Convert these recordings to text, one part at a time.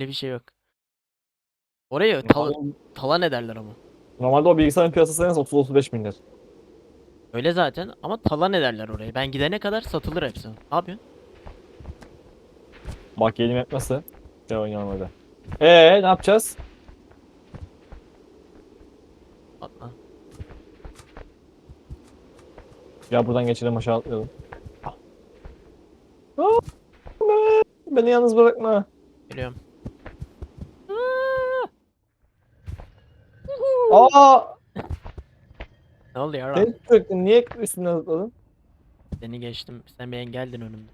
Öyle bir şey yok. Orayı tal Normalde, talan ederler ama. normalde o bilgisayarın piyasası en az 30-35 bin lira. Öyle zaten ama talan ederler orayı. Ben gidene kadar satılır hepsi. Ne yapıyorsun? Bak map nasıl? Gel oynayalım hadi. Eee ne yapacağız? Atla. Ya buradan geçelim aşağı atlayalım. Ah. Beni yalnız bırakma. Geliyorum. Aa! Ne oldu ya? Seni sürekli niye üstüne zıpladın? Seni geçtim. Sen bir engeldin önümde.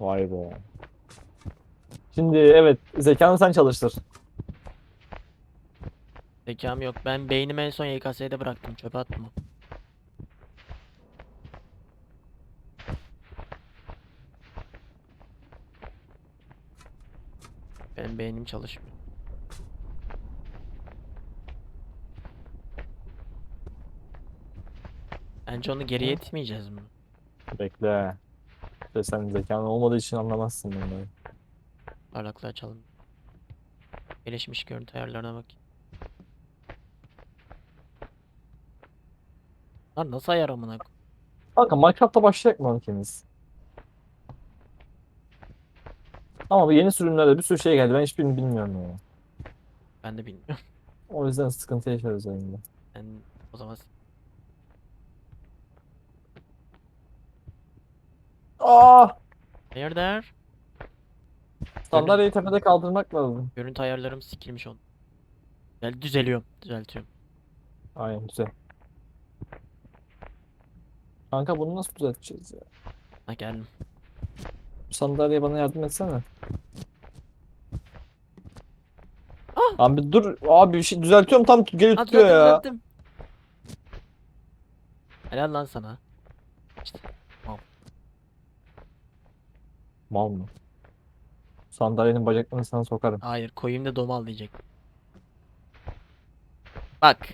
Vay be. Şimdi evet zekanı sen çalıştır. Zekam yok. Ben beynimi en son YKS'de bıraktım. Çöpe attım. o. Benim beynim çalışmıyor. Bence onu geriye itmeyeceğiz mi? Bekle. İşte sen zekan olmadığı için anlamazsın bunları. Parlaklığı açalım. Gelişmiş görüntü ayarlarına bak. Lan nasıl ayar amına koy- Kanka Minecraft'ta başlayacak mı ikimiz? Ama bu yeni sürümlerde bir sürü şey geldi. Ben hiçbirini bilmiyorum ya. Ben de bilmiyorum. O yüzden sıkıntı yaşarız oyunda. Ben o zaman Aa! Hayırdır? Sandalyeyi tepede kaldırmak lazım. Görüntü ayarlarım sikilmiş on. Gel düzeliyorum. Düzeltiyorum. Aynen güzel. Kanka bunu nasıl düzelteceğiz ya? Ha geldim. Bu sandalyeye bana yardım etsene. Abi bir dur. Abi bir şey düzeltiyorum tam geri Ha tutuyor düzelttim ya. düzelttim. Helal lan sana. İşte Mal mı? Sandalyenin bacaklarını sana sokarım. hayır koyayım da domal diyecek. Bak.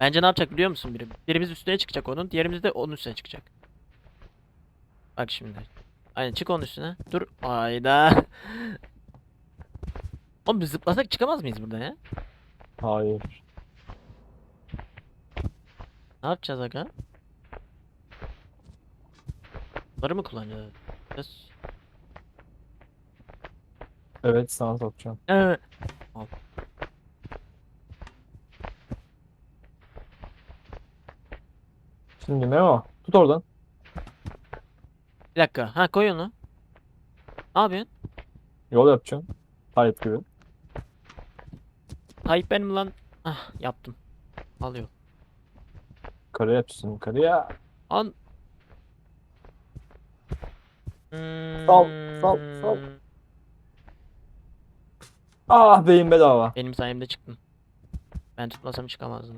Bence ne yapacak biliyor musun biri? Birimiz üstüne çıkacak onun, diğerimiz de onun üstüne çıkacak. Bak şimdi. Aynen çık onun üstüne. Dur. Ayda. Oğlum biz zıplasak çıkamaz mıyız buradan ya? Hayır. Ne yapacağız aga? Bunları mı kullanacağız? Evet sana sokacağım. Evet. Şimdi Memo tut oradan. Bir dakika. Ha koy onu. Ne yapıyorsun? Yol yapacağım. Tayyip gibi. Tayyip benim lan. Ah yaptım. Alıyor. Kare yapacaksın yukarıya. An. Sal, sal, sal. Ah beyin bedava. Benim sayemde çıktın. Ben tutmasam çıkamazdın.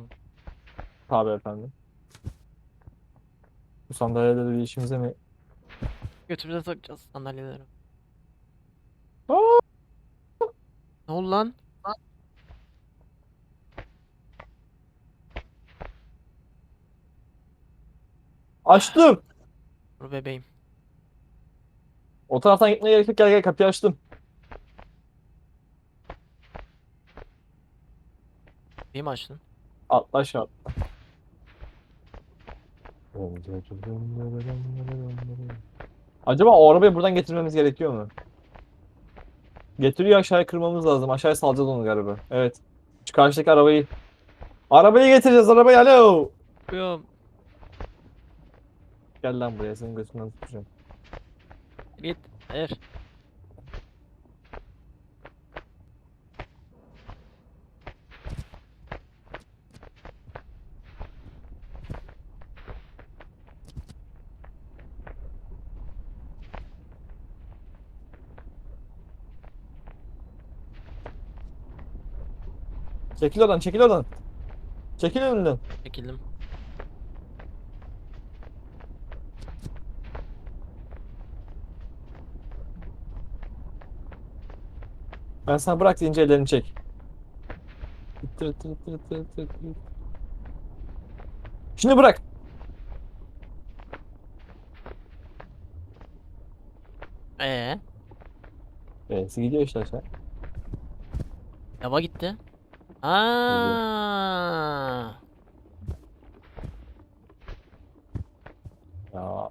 Tabii efendim. Bu sandalyede bir işimize mi? Götümüze sokacağız sandalyeleri. Aa! Ne oldu lan? Açtım. Dur bebeğim. O taraftan gitmeye gerek yok. Gel gel kapıyı açtım. İyi mi açtın? Atla aşağı. Acaba o arabayı buradan getirmemiz gerekiyor mu? Getiriyor aşağıya kırmamız lazım. Aşağıya salacağız onu galiba. Evet. Şu karşıdaki arabayı. Arabayı getireceğiz arabayı alo. Yok. Gel lan buraya senin götünden tutacağım. Git. Hayır. Çekil oradan çekil oradan. Çekil önünden. Çekildim. Ben sana bırak deyince ellerini çek. Şimdi bırak. Ee, B'si gidiyor işte aşağı. lava gitti. Aa. Ya.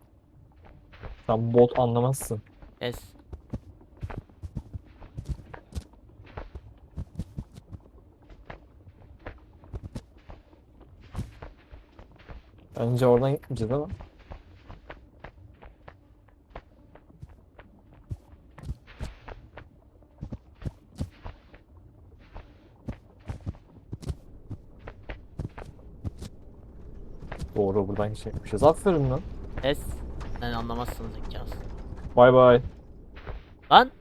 Sen bot anlamazsın. Es. Bence oradan gitmeyeceğiz ama. Doğru buradan geçecekmişiz. Aferin lan. Es. Sen anlamazsın zekası. Bay bay. Lan.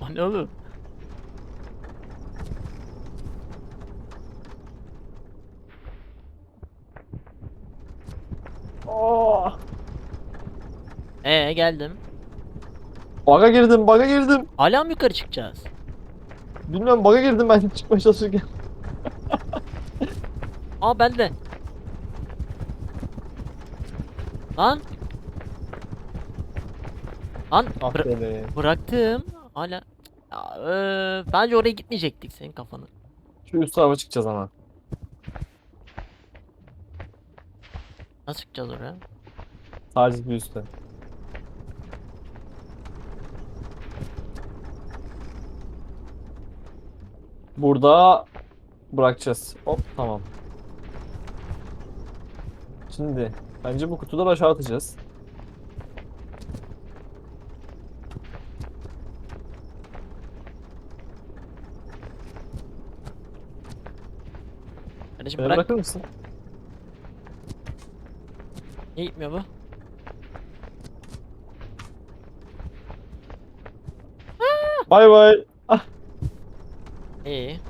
O ne oğlum? Oh! Ee geldim. Baga girdim, baga girdim. Hala mı yukarı çıkacağız? Bilmem baga girdim ben çıkmaya çalışırken. Aa ben de. Lan. Lan Ah bıra- be. bıraktım. Hala. Ya, öf, bence oraya gitmeyecektik senin kafanı. Şu üst tarafa çıkacağız ama. Nasıl çıkacağız oraya? Sadece bir üstte. Burada bırakacağız. Hop tamam. Şimdi bence bu kutuları aşağı atacağız. Kardeşim Beni bırak. bırakır mısın? Niye gitmiyor bu? Bay bay. İyi.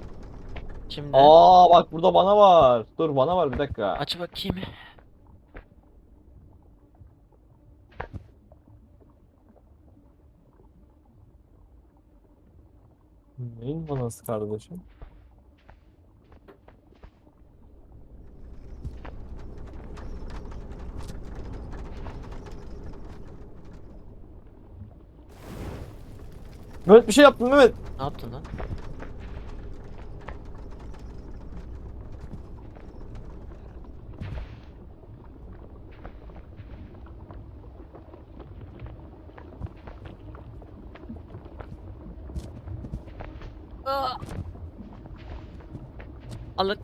Şimdi Aa bak burada bana var. Dur bana var bir dakika. aç bakayım. Neyin banası kardeşim? Mehmet bir şey yaptın Mehmet. Ne yaptın lan? Aa! Alın.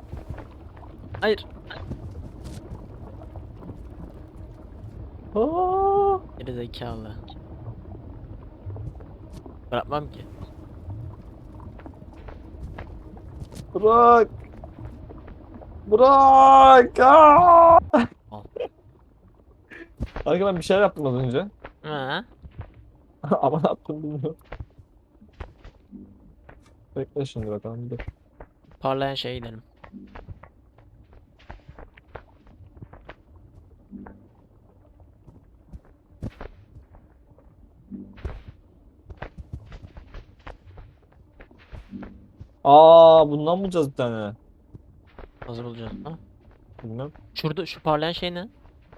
Hayır. Aa, Geri zekalı. Bırakmam ki. bırak. Bırak. Aa! Al. Kanka ben bir şeyler yaptım az önce. Ha? Ama ne yaptım bilmiyorum. Bekle şimdi bakalım bir dur. Parlayan şeye gidelim. Aa bundan mı bulacağız bir tane? Hazır bulacağız. Ha? Bilmem. Şurada şu parlayan şey ne?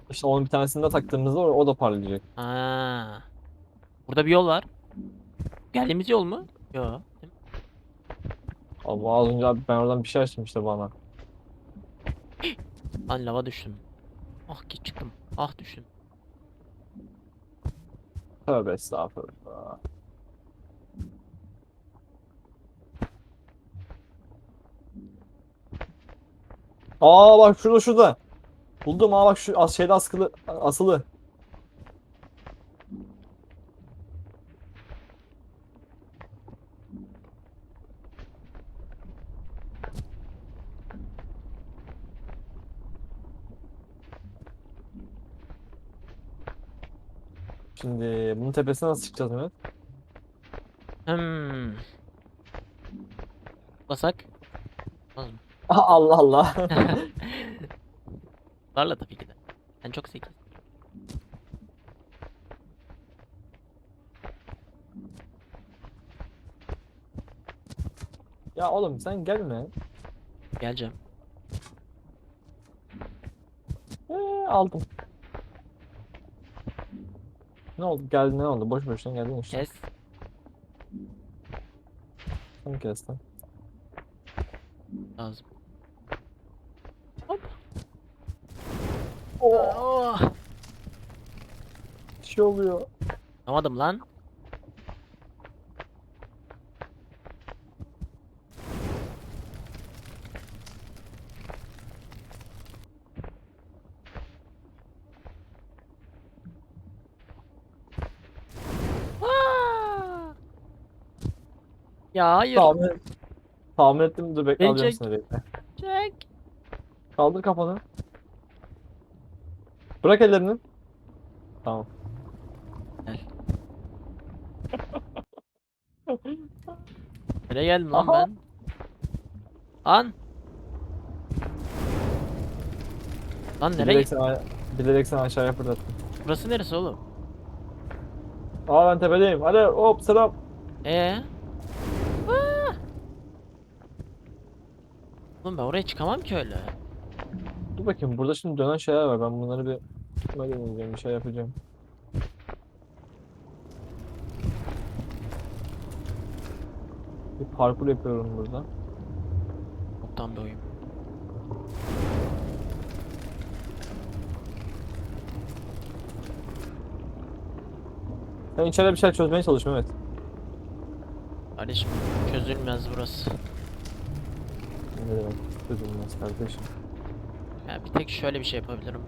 İşte onun bir tanesini de taktığımızda o, o da parlayacak. Aa. Burada bir yol var. Geldiğimiz yol mu? Yok. Ama az önce abi ben oradan bir şey açtım işte bana. Lan lava düştüm. Ah ki çıktım. Ah düştüm. Tövbe estağfurullah. Aa bak şurada şurada. Buldum aa bak şu as şeyde askılı asılı. Şimdi bunun tepesine nasıl çıkacağız Mehmet? Hmm. Basak. Olmaz? Allah Allah. Varla tabii ki de. Ben çok zeki. Ya oğlum sen gelme. Geleceğim. Ee, aldım. Ne oldu? Geldi ne oldu? Boş boşuna geldin işte. Kes. Kim kesti? Lazım. Hop. Oh, Oh. bir şey oluyor. Anlamadım lan. Ya hayır. Tahmin, tahmin ettim. Dur bekle Beni alıyorum çek. seni bekle. Çek. Kaldır kafanı. Bırak ellerini. Tamam. Gel. Nereye geldim lan Aha. ben? Lan. Lan nereye? Bilerek seni, bilerek seni aşağıya fırlattım. Burası neresi oğlum? Aa ben tepedeyim. Hadi hop selam. Ee? Aa! Oğlum ben oraya çıkamam ki öyle. Dur bakayım burada şimdi dönen şeyler var. Ben bunları bir böyle deneyeceğim. Bir şey yapacağım. Bir parkur yapıyorum burada. Toptan bir oyun. Sen içeride bir şey çözmeye çalış Mehmet. Kardeşim çözülmez burası. Ne demek? Çözülmez kardeşim. Ya bir tek şöyle bir şey yapabilirim.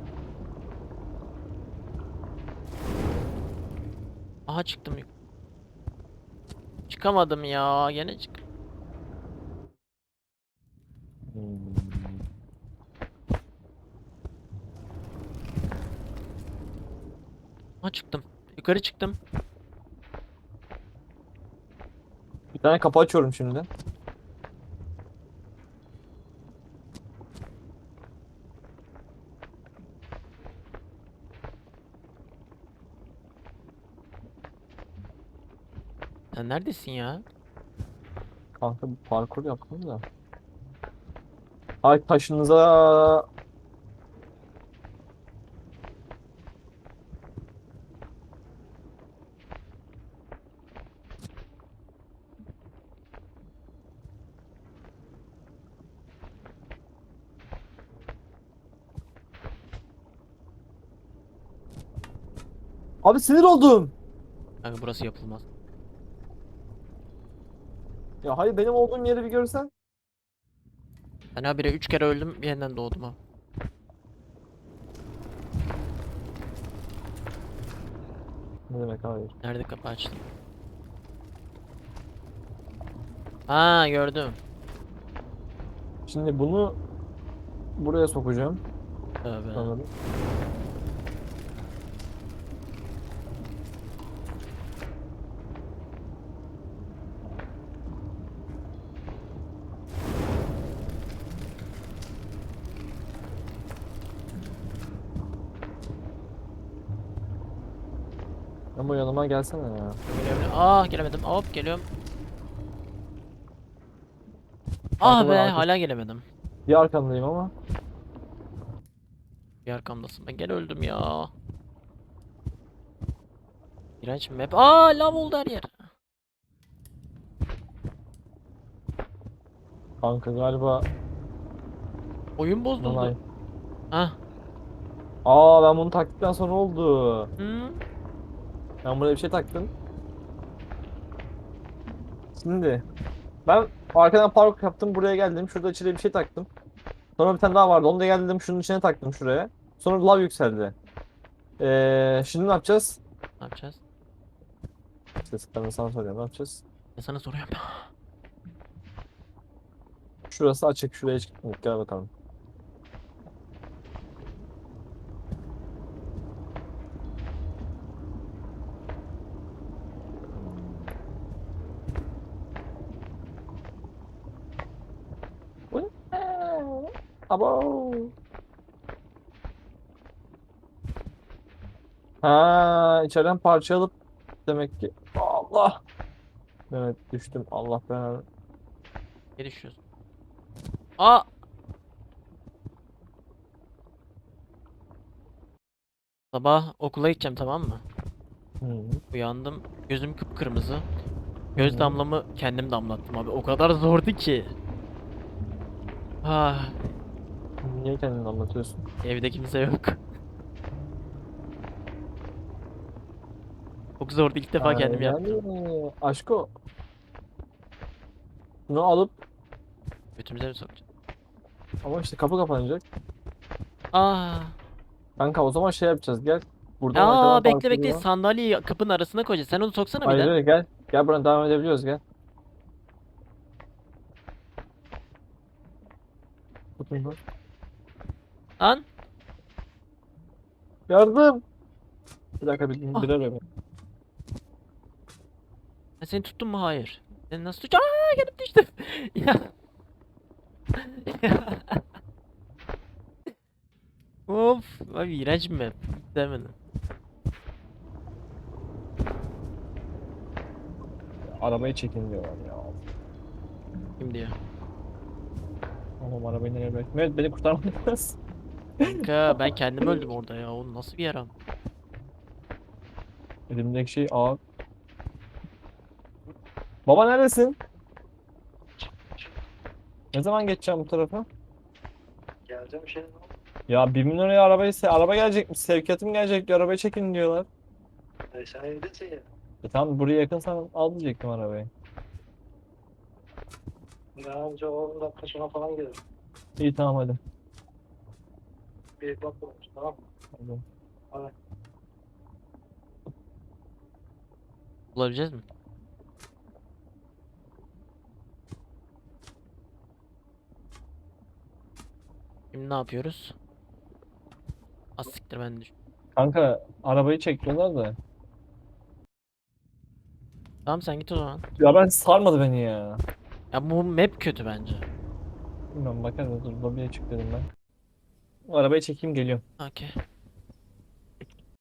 Aha çıktım. Çıkamadım ya. Gene çık. Hmm. Aha çıktım. Yukarı çıktım. Bir tane kapı açıyorum şimdi. Sen neredesin ya? Kanka bir parkur yaptım da. Ay taşınıza Abi sinir oldum. Kanka burası yapılmaz. Ya hayır benim olduğum yeri bir görsen. Ben habire 3 kere öldüm. Yeniden doğdum ha. Ne demek hayır? Nerede kapı açtım? Ha gördüm. Şimdi bunu buraya sokacağım. Tövbe. Sanırım. Ama yanıma gelsene ya. Geliyorum. Ah gelemedim. Hop geliyorum. Ah be ben hala gelemedim. Bir arkandayım ama. Bir arkamdasın. Ben gene öldüm ya. İğrenç bir map. Aa lav oldu her yer. Kanka galiba Oyun bozuldu. Nanay. Hah. Aa ben bunu taktıktan sonra oldu. Hı. Ben buraya bir şey taktım. Şimdi ben arkadan park yaptım buraya geldim. Şurada içeri bir şey taktım. Sonra bir tane daha vardı. Onu da geldim şunun içine taktım şuraya. Sonra lav yükseldi. Ee, şimdi ne yapacağız? Ne yapacağız? İşte ben sana soruyorum. Ne yapacağız? Ben sana soruyorum. Şurası açık. Şuraya hiç gitmedik. Gel bakalım. Bu ne? Abo. Ha, içeriden parça alıp demek ki Allah. Evet düştüm. Allah ben. Ne düşüyorsun? Aa! Sabah okula gideceğim tamam mı? Hı. Uyandım. Gözüm kıpkırmızı. Göz Hı. damlamı kendim damlattım abi. O kadar zordu ki. Ah, Niye kendini anlatıyorsun? evde kimse yok. Çok zordu ilk defa kendim Aynen. yaptım. Aşko. Bunu alıp Götümüze mi sokacağım? ama işte kapı kapanacak. Aa, Kanka o zaman şey yapacağız gel. Buradan arkadan aa bekle parkur bekle sandalyeyi kapının arasına koyacağız. Sen onu soksana bir Hayır daha. hayır gel. Gel buradan devam edebiliyoruz gel. Tutun lan. Lan Yardım. Bir dakika bir, Ah. bir arıyorum. ben seni tuttum mu? Hayır. Seni nasıl tutacağım? Aa, gelip düştüm. Ya. of, abi iğrenç bir map. Sevmedim. Arabayı çekin diyorlar ya. Kim diyor? Oğlum arabayı nereye bırak? Mehmet beni kurtarmadınız. Kanka ben kendim öldüm orada ya. O nasıl bir yaram? Elimdeki şey ağır. Baba neredesin? Ne zaman geçeceğim bu tarafa? Geleceğim şey? Ya 1 milyon liraya arabayı se- araba gelecekmiş. Sevkiyatım gelecek diyor. Arabayı çekin diyorlar. E, sen evdesin ya. E tamam buraya yakınsan al diyecektim arabayı. Daha önce 10 dakika sonra falan gelir. İyi tamam hadi. Bak bakalım, tamam mı? Hadi. Bulabileceğiz mi? Şimdi ne yapıyoruz? Az siktir ben düş. Kanka arabayı çekiyorlar da. Tamam sen git o zaman. Ya ben sarmadı beni ya. Ya bu map kötü bence. Bilmiyorum bakarız dur lobiye çık dedim ben. Arabayı çekeyim geliyorum. Okey.